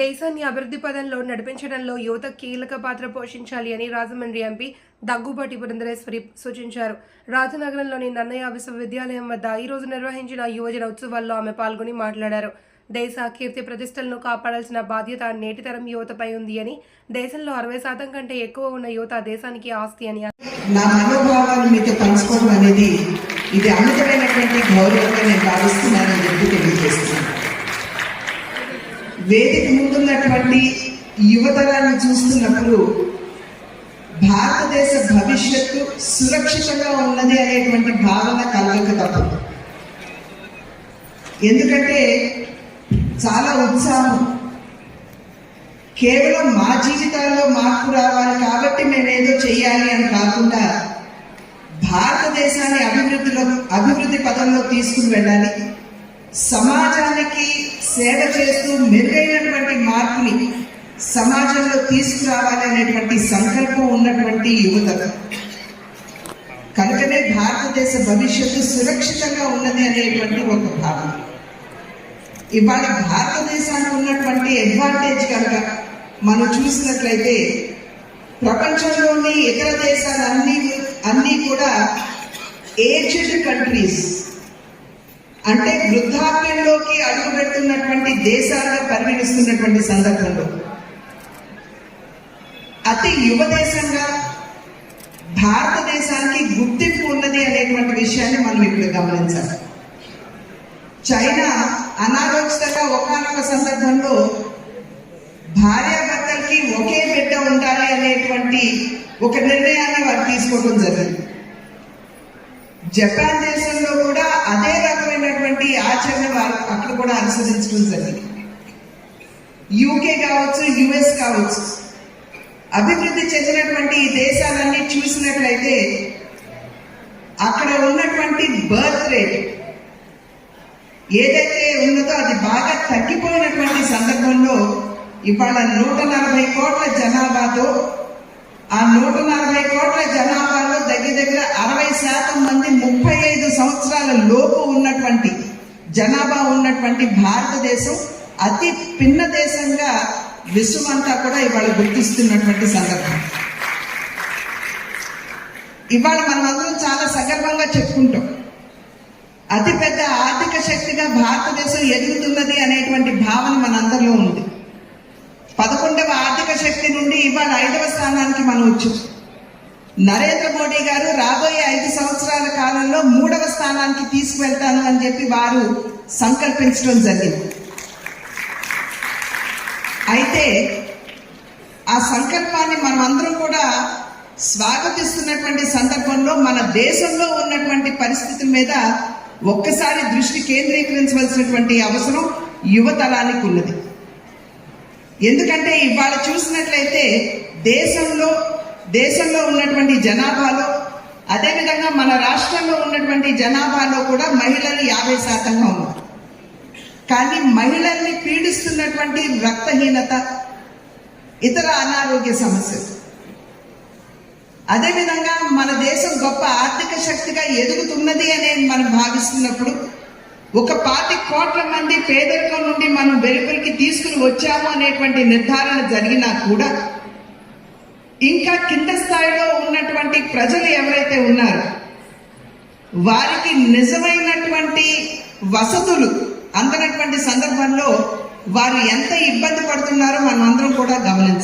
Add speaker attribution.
Speaker 1: దేశాన్ని అభివృద్ధి పదంలో నడిపించడంలో యువత కీలక పాత్ర పోషించాలి అని రాజమండ్రి ఎంపీ దగ్గుబాటి పురంధరేశ్వరి సూచించారు. రాజనగరంలోని నన్నయ్య విశ్వవిద్యాలయం వద్ద ఈ రోజు నిర్వహించిన యువజన ఉత్సవాల్లో ఆమె పాల్గొని మాట్లాడారు. దేశ కీర్తి ప్రతిష్టలను కాపాడాల్సిన బాధ్యత నేటితరం యువతపై ఉంది అని దేశంలో అరవై శాతం కంటే ఎక్కువ ఉన్న యువత దేశానికి ఆస్తి అని
Speaker 2: నా మీతో పంచుకోవడం అనేది ఇది అమితమైనటువంటి గౌరవంగా నేను భావిస్తున్నానని చెప్పి తెలియజేస్తున్నాను. వేదిక ముందున్నటువంటి యువతరాన్ని చూస్తున్నప్పుడు భారతదేశ భవిష్యత్తు సురక్షితంగా ఉన్నది అనేటువంటి భావన కలగక తప్పదు. ఎందుకంటే చాలా ఉత్సాహం. కేవలం మా జీవితాల్లో మార్పు రావాలి కాబట్టి మేమేదో చేయాలి అని కాకుండా భారతదేశాన్ని అభివృద్ధిలో అభివృద్ధి పదంలో తీసుకుని వెళ్ళాలి. సమాజానికి సేవ చేస్తూ మెరుగైనటువంటి మార్పుని సమాజంలో తీసుకురావాలి అనేటువంటి సంకల్పం ఉన్నటువంటి యువత. కనుకనే భారతదేశ భవిష్యత్తు సురక్షితంగా ఉన్నది అనేటువంటి ఒక భావన. ఇవాళ భారతదేశానికి ఉన్నటువంటి అడ్వాంటేజ్ కనుక మనం చూసినట్లయితే ప్రపంచంలోని ఇతర దేశాలన్నీ అన్నీ కూడా ఏజ్డ్ కంట్రీస్ అంటే వృద్ధాప్యంలోకి అడుగు పెడుతున్నటువంటి దేశాలుగా పరిగణిస్తున్నటువంటి సందర్భంలో అతి యువ దేశంగా భారతదేశానికి గుర్తింపు ఉన్నది అనేటువంటి విషయాన్ని మనం ఇప్పుడు గమనించాలి. చైనా అనారోగ్యంగా ఒకనొక సందర్భంలో భార్యాభర్తలకి ఒకే బిడ్డ ఉండాలి అనేటువంటి ఒక నిర్ణయాన్ని వారు తీసుకోవడం జరిగింది. జపాన్ దేశంలో ఉన్నటువంటి ఆచరణ వారు అక్కడ కూడా అనుసరించడం జరిగింది. యూకే కావచ్చు యుఎస్ కావచ్చు. అభివృద్ధి చెందినటువంటి ఈ దేశాలన్నీ చూసినట్లయితే అక్కడ ఉన్నటువంటి బర్త్ రేట్ ఏదైతే ఉన్నదో అది బాగా తగ్గిపోయినటువంటి సందర్భంలో ఇవాళ నూట నలభై కోట్ల జనాభాతో ఆ నూట నలభై కోట్ల జనాభాలో దగ్గర దగ్గర అరవై శాతం మంది ముప్పై ఐదు సంవత్సరాల లోపు ఉన్నటువంటి జనాభా ఉన్నటువంటి భారతదేశం అతి పిన్న దేశంగా విశ్వమంతా కూడా ఇవాళ గుర్తిస్తున్నటువంటి సందర్భం. ఇవాళ మనం అందరం చాలా సగర్వంగా చెప్పుకుంటాం. అతిపెద్ద ఆర్థిక శక్తిగా భారతదేశం ఎదుగుతున్నది అనేటువంటి భావన మనందరిలో ఉంది. పదకొండవ ఆర్థిక శక్తి నుండి ఇవాళ ఐదవ స్థానానికి మనం వచ్చాం. నరేంద్ర మోడీ గారు రాబోయే ఐదు సంవత్సరాల కాలంలో మూడవ స్థానానికి తీసుకువెళ్తాను అని చెప్పి వారు సంకల్పించడం జరిగింది. అయితే ఆ సంకల్పాన్ని మనం అందరం కూడా స్వాగతిస్తున్నటువంటి సందర్భంలో మన దేశంలో ఉన్నటువంటి పరిస్థితుల మీద ఒక్కసారి దృష్టి కేంద్రీకరించవలసినటువంటి అవసరం యువతరానికి ఉన్నది. ఎందుకంటే ఇవాళ చూసినట్లయితే దేశంలో దేశంలో ఉన్నటువంటి జనాభాలో అదేవిధంగా మన రాష్ట్రంలో ఉన్నటువంటి జనాభాలో కూడా మహిళలు యాభై శాతంగా ఉన్నారు. కానీ మహిళల్ని పీడిస్తున్నటువంటి రక్తహీనత ఇతర అనారోగ్య సమస్యలు. అదేవిధంగా మన దేశం గొప్ప ఆర్థిక శక్తిగా ఎదుగుతున్నది అని మనం భావిస్తున్నప్పుడు ఒక పాతి కోట్ల మంది పేదరికం నుండి మనం వెలుపలికి తీసుకుని వచ్చాము అనేటువంటి నిర్ధారణ జరిగినా కూడా ఇంకా కింద స్థాయిలో ఉన్నటువంటి ప్రజలు ఎవరైతే ఉన్నారో వారికి నిజమైనటువంటి వసతులు అందనటువంటి సందర్భంలో వారు ఎంత ఇబ్బంది పడుతున్నారో మనం అందరం కూడా గమనించాలి.